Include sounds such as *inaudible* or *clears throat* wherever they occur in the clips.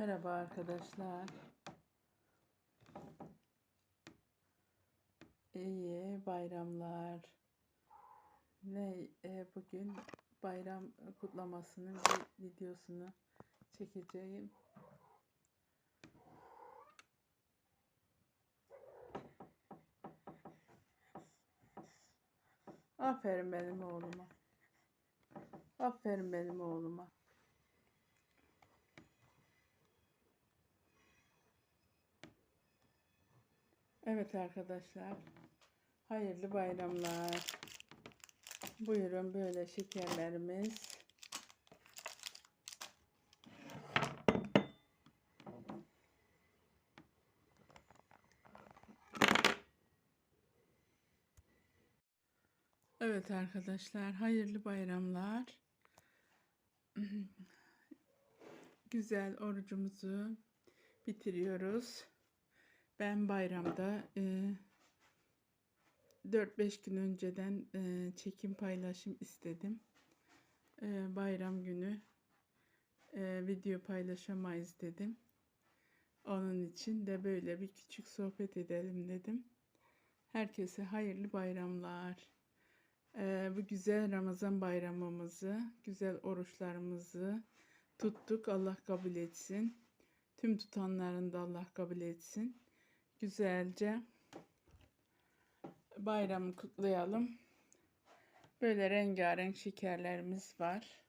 Merhaba arkadaşlar. İyi bayramlar. Ne e, bugün bayram kutlamasının bir videosunu çekeceğim. Aferin benim oğluma. Aferin benim oğluma. Evet arkadaşlar. Hayırlı bayramlar. Buyurun böyle şekerlerimiz. Evet arkadaşlar, hayırlı bayramlar. *clears throat* Güzel orucumuzu bitiriyoruz. Ben bayramda e, 4-5 gün önceden e, çekim paylaşım istedim. E, bayram günü e, video paylaşamayız dedim. Onun için de böyle bir küçük sohbet edelim dedim. Herkese hayırlı bayramlar. E, bu güzel Ramazan bayramımızı, güzel oruçlarımızı tuttuk. Allah kabul etsin. Tüm tutanların da Allah kabul etsin güzelce bayramı kutlayalım. Böyle rengarenk şekerlerimiz var.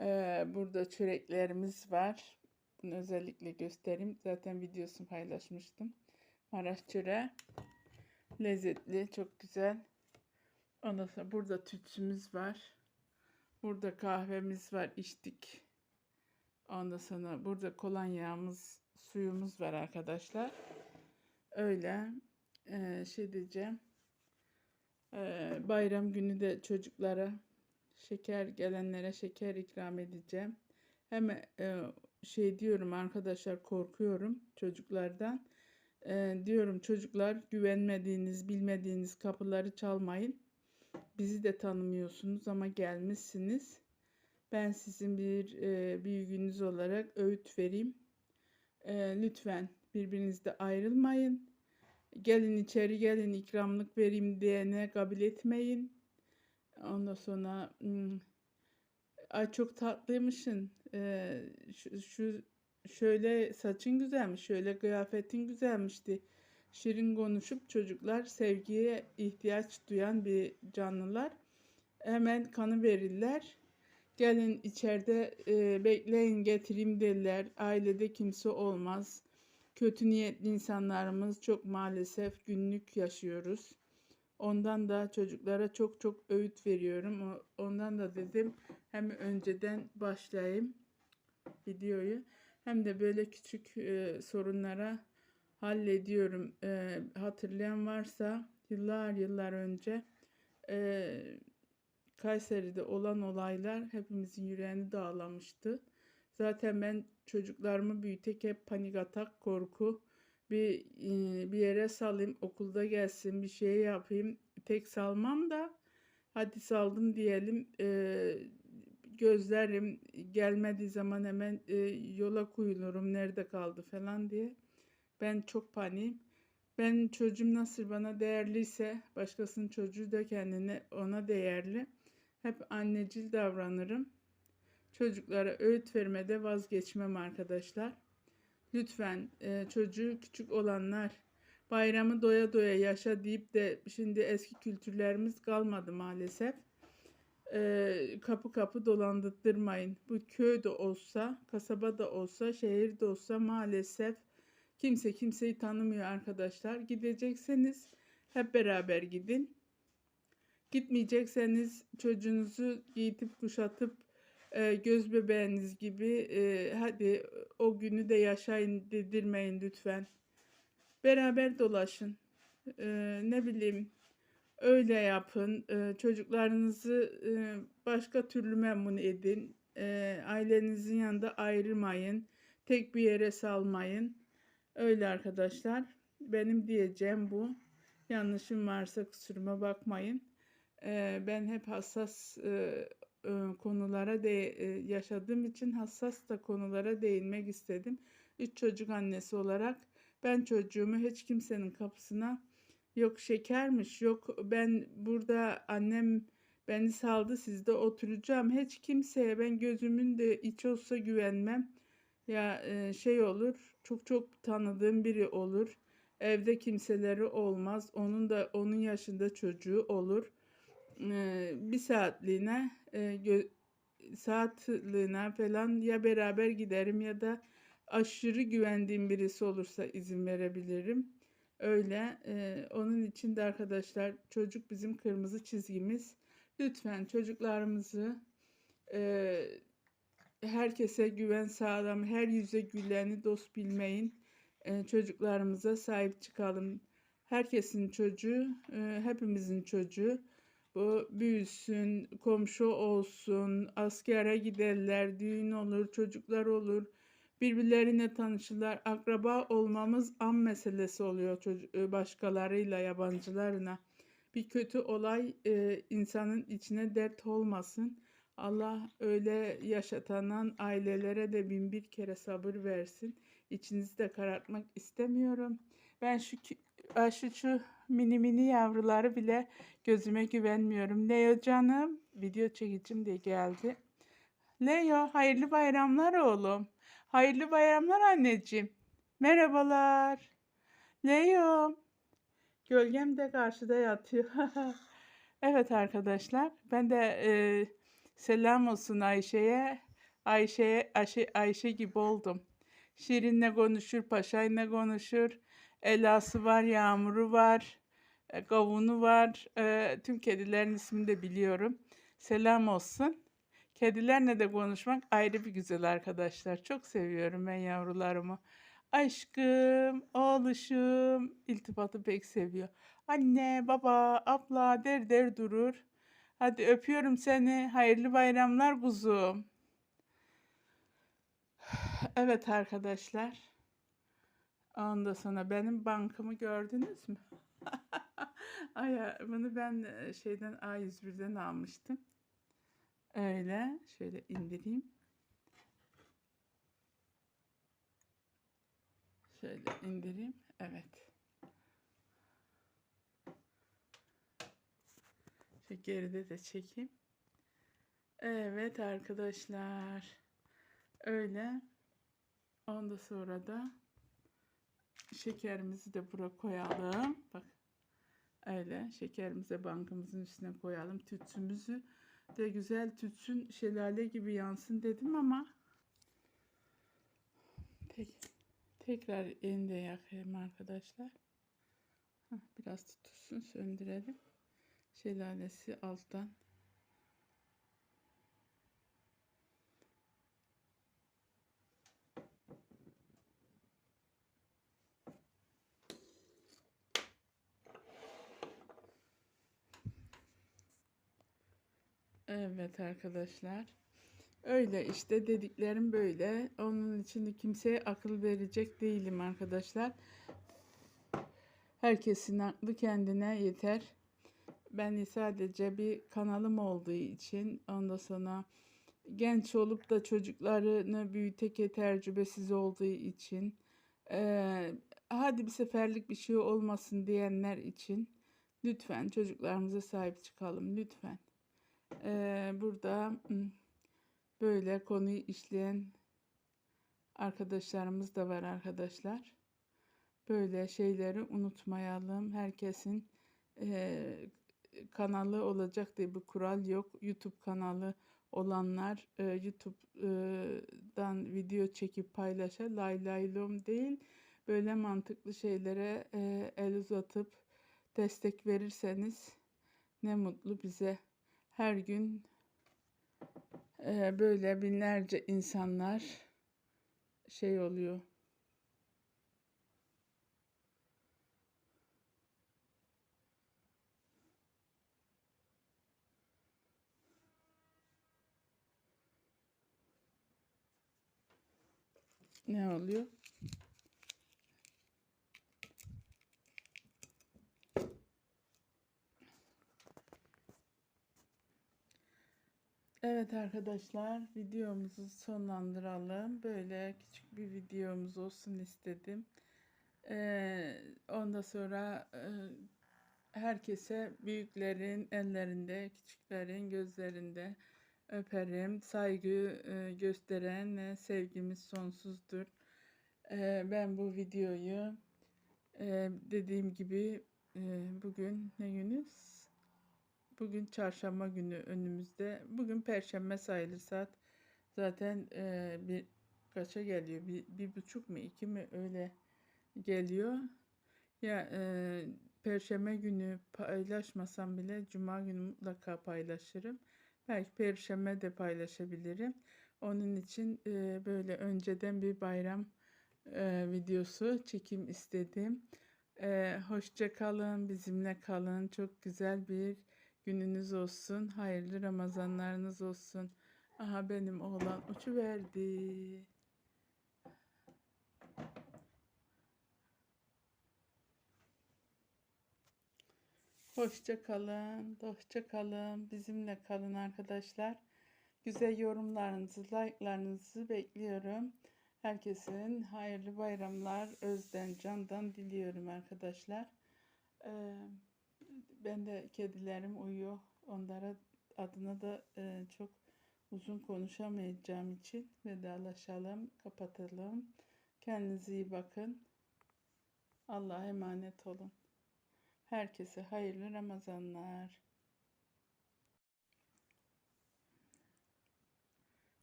Ee, burada çöreklerimiz var. Bunu özellikle göstereyim. Zaten videosunu paylaşmıştım. Maraş çöreği. Lezzetli, çok güzel. Ondan sonra burada tütsümüz var. Burada kahvemiz var, içtik. Ondan sonra burada kolonyamız, suyumuz var arkadaşlar öyle e, şey diyeceğim. E, bayram günü de çocuklara şeker gelenlere şeker ikram edeceğim. Hem e, şey diyorum arkadaşlar korkuyorum çocuklardan. E, diyorum çocuklar güvenmediğiniz, bilmediğiniz kapıları çalmayın. Bizi de tanımıyorsunuz ama gelmişsiniz. Ben sizin bir e, büyüğünüz olarak öğüt vereyim. E, lütfen birbirinizde ayrılmayın. Gelin içeri gelin ikramlık vereyim diyene kabul etmeyin. Ondan sonra hmm, ay çok tatlıymışsın. Ee, şu, şu şöyle saçın güzelmiş, şöyle kıyafetin güzelmişti. Şirin konuşup çocuklar sevgiye ihtiyaç duyan bir canlılar. Hemen kanı verirler. Gelin içeride e, bekleyin getireyim derler. Ailede kimse olmaz kötü niyetli insanlarımız çok maalesef günlük yaşıyoruz. Ondan da çocuklara çok çok öğüt veriyorum. Ondan da dedim hem önceden başlayayım videoyu hem de böyle küçük e, sorunlara hallediyorum. E, hatırlayan varsa yıllar yıllar önce e, Kayseri'de olan olaylar hepimizin yüreğini dağlamıştı. Zaten ben çocuklarımı büyütek hep panik atak, korku. Bir bir yere salayım, okulda gelsin, bir şey yapayım. Tek salmam da hadi saldım diyelim. E, gözlerim gelmediği zaman hemen e, yola koyulurum. Nerede kaldı falan diye. Ben çok panik. Ben çocuğum nasıl bana değerliyse başkasının çocuğu da kendine ona değerli. Hep annecil davranırım. Çocuklara öğüt vermede vazgeçmem arkadaşlar. Lütfen e, çocuğu küçük olanlar bayramı doya doya yaşa deyip de şimdi eski kültürlerimiz kalmadı maalesef. E, kapı kapı dolandırtmayın. Bu köyde olsa, kasaba da olsa, şehirde olsa maalesef kimse kimseyi tanımıyor arkadaşlar. Gidecekseniz hep beraber gidin. Gitmeyecekseniz çocuğunuzu giyitip kuşatıp e, göz bebeğiniz gibi e, hadi o günü de yaşayın dedirmeyin lütfen. Beraber dolaşın. E, ne bileyim öyle yapın. E, çocuklarınızı e, başka türlü memnun edin. E, ailenizin yanında ayrılmayın. Tek bir yere salmayın. Öyle arkadaşlar. Benim diyeceğim bu. Yanlışım varsa kusuruma bakmayın. E, ben hep hassas e, konulara de e, yaşadığım için hassas da konulara değinmek istedim. Üç çocuk annesi olarak ben çocuğumu hiç kimsenin kapısına yok şekermiş, yok ben burada annem beni saldı sizde oturacağım. Hiç kimseye ben gözümün de içi olsa güvenmem. Ya e, şey olur, çok çok tanıdığım biri olur. Evde kimseleri olmaz. Onun da onun yaşında çocuğu olur. Bir saatliğine saatliğine falan ya beraber giderim ya da aşırı güvendiğim birisi olursa izin verebilirim. Öyle. onun için de arkadaşlar çocuk bizim kırmızı çizgimiz. Lütfen çocuklarımızı herkese güven sağlam, her yüze güleni dost bilmeyin. Çocuklarımıza sahip çıkalım. Herkesin çocuğu, hepimizin çocuğu. Bu büyüsün, komşu olsun, askere giderler, düğün olur, çocuklar olur. Birbirlerine tanışırlar. Akraba olmamız an meselesi oluyor e, başkalarıyla, yabancılarına. Bir kötü olay e, insanın içine dert olmasın. Allah öyle yaşatanan ailelere de bin bir kere sabır versin. İçinizi de karartmak istemiyorum. Ben şu, şu mini mini yavruları bile gözüme güvenmiyorum. Leo canım video çekeceğim diye geldi. Leo hayırlı bayramlar oğlum. Hayırlı bayramlar anneciğim. Merhabalar. Leo. Gölgem de karşıda yatıyor. *laughs* Evet arkadaşlar, ben de e, selam olsun Ayşe'ye. Ayşe'ye Ayşe, Ayşe gibi oldum. Şirin'le konuşur, Paşa'yla konuşur. Elası var, Yağmur'u var, e, Kavun'u var. E, tüm kedilerin ismini de biliyorum. Selam olsun. Kedilerle de konuşmak ayrı bir güzel arkadaşlar. Çok seviyorum ben yavrularımı. Aşkım, oğluşum, iltifatı pek seviyor. Anne, baba, abla der der durur. Hadi öpüyorum seni. Hayırlı bayramlar kuzum. Evet arkadaşlar. Ondan sonra benim bankamı gördünüz mü? Ay, ya, bunu ben e, şeyden A101'den almıştım. Öyle. Şöyle indireyim. Şöyle indireyim. Evet. Şu geride de çekeyim. Evet arkadaşlar. Öyle. Ondan sonra da şekerimizi de buraya koyalım. Bak. Öyle. Şekerimizi de bankamızın üstüne koyalım. Tütsümüzü de güzel tütsün şelale gibi yansın dedim ama tek, tekrar elinde yakayım arkadaşlar. Biraz tutulsun söndürelim. Şelalesi alttan. Evet arkadaşlar. Öyle işte dediklerim böyle. Onun için de kimseye akıl verecek değilim arkadaşlar. Herkesin aklı kendine yeter. Ben sadece bir kanalım olduğu için ondan sonra genç olup da çocuklarını büyüteke tecrübesiz olduğu için eee, hadi bir seferlik bir şey olmasın diyenler için lütfen çocuklarımıza sahip çıkalım lütfen. Eee, burada böyle konuyu işleyen arkadaşlarımız da var arkadaşlar. Böyle şeyleri unutmayalım. Herkesin eee, kanalı olacak diye bir kural yok. YouTube kanalı olanlar e, YouTube'dan video çekip paylaşa lay lay lom değil. Böyle mantıklı şeylere e, el uzatıp destek verirseniz ne mutlu bize. Her gün e, böyle binlerce insanlar şey oluyor. Ne oluyor? Evet arkadaşlar videomuzu sonlandıralım. Böyle küçük bir videomuz olsun istedim. Ee, ondan sonra e, herkese büyüklerin ellerinde, küçüklerin gözlerinde öperim. Saygı e, gösteren e, sevgimiz sonsuzdur. E, ben bu videoyu e, dediğim gibi e, bugün ne günüz? Bugün çarşamba günü önümüzde. Bugün perşembe sayılır saat. Zaten e, bir kaça geliyor? Bir, bir buçuk mu iki mi öyle geliyor. Ya e, perşembe günü paylaşmasam bile cuma günü mutlaka paylaşırım. Belki perşembe de paylaşabilirim. Onun için e, böyle önceden bir bayram e, videosu çekim istedim. E, hoşça kalın, bizimle kalın. Çok güzel bir gününüz olsun. Hayırlı Ramazanlarınız olsun. Aha benim oğlan uçuverdi. Hoşça kalın, hoşça kalın. Bizimle kalın arkadaşlar. Güzel yorumlarınızı, like'larınızı bekliyorum. Herkesin hayırlı bayramlar özden candan diliyorum arkadaşlar. Ee, ben de kedilerim uyuyor. Onlara adına da e, çok uzun konuşamayacağım için vedalaşalım, kapatalım. Kendinize iyi bakın. Allah'a emanet olun. Herkese hayırlı Ramazanlar.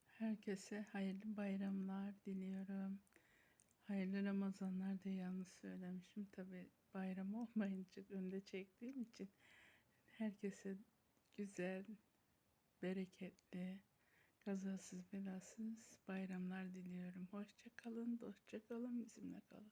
Herkese hayırlı bayramlar diliyorum. Hayırlı Ramazanlar diye yanlış söylemişim. Tabi bayram olmayınca önde çektiğim için herkese güzel, bereketli, kazasız belasız bayramlar diliyorum. Hoşça kalın, hoşça kalın, bizimle kalın.